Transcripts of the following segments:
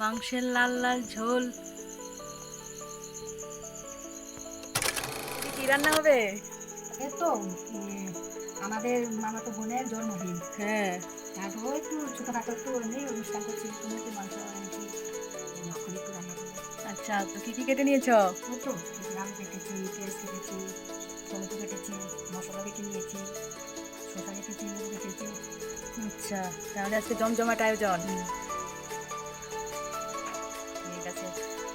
মাংসের লাল লাল ঝোল। কি রান্না হবে? এ তো আমাদের মামাতো বোনের জন্মদিন। হ্যাঁ। তারপর একটু ছোটখাটো একটু এমনি অনুষ্ঠান করছি তুমি একটু মাংস আচ্ছা তো কি কি কেটে নিয়েছো? তো আম কেটেছি পেঁয়াজ কেটেছি টমেটো কেটেছি মশলা বেটে নিয়েছি শসা কেটেছি কেটেছি আচ্ছা তাহলে আজকে জমজমাট আয়োজন।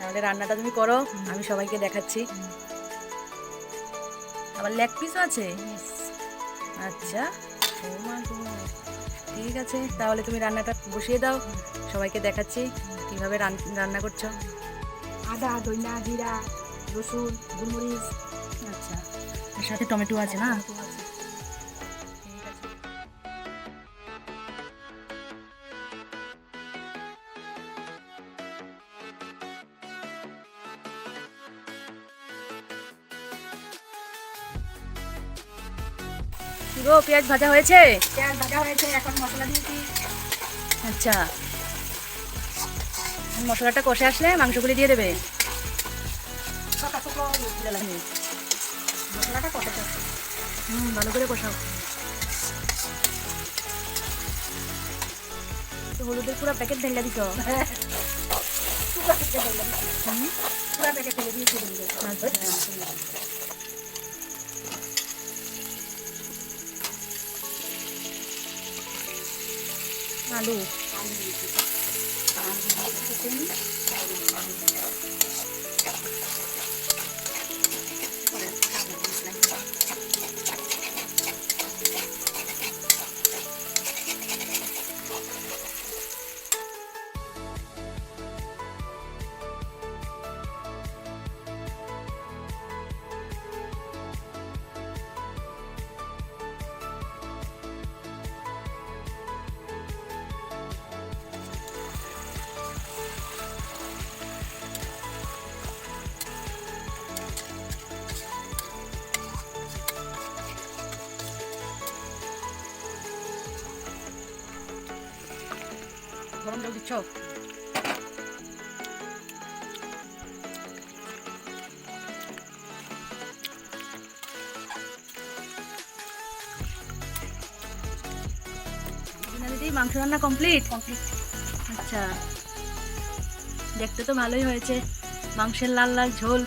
তাহলে রান্নাটা তুমি করো আমি সবাইকে দেখাচ্ছি। আবার লেগ পিসও আছে? আচ্ছা ঠিক আছে তাহলে তুমি রান্নাটা বসিয়ে দাও সবাইকে দেখাচ্ছি কীভাবে রান- রান্না করছ। আদা দইনা জিরা রসুন গোলমরিচ। আচ্ছা এর সাথে টমেটো আছে না? কি গো পেঁয়াজ ভাজা হয়েছে? পেঁয়াজ ভাজা হয়েছে এখন মশলা দিয়েছি। আচ্ছা। মশলাটা কষে আসলে মাংসগুলি দিয়ে দেবে। মশলাটা কষাতে হুম ভালো করে কষাও। হলুদের পুরো প্যাকেট ঢেলে দিত পুরো প্যাকেট দিলাম। পুরো আলু। আলু গরম জল দিচ্ছ? মাংস রান্না কমপ্লিট? কমপ্লিট। আচ্ছা। দেখতে তো ভালোই হয়েছে। মাংসের লাল লাল ঝোল।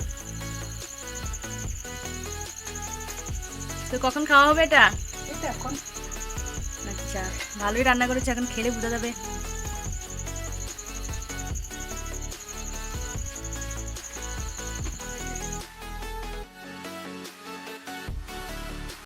তো কখন খাওয়া হবে এটা? এটা এখন। আচ্ছা ভালোই রান্না করেছে এখন খেলে বোঝা যাবে।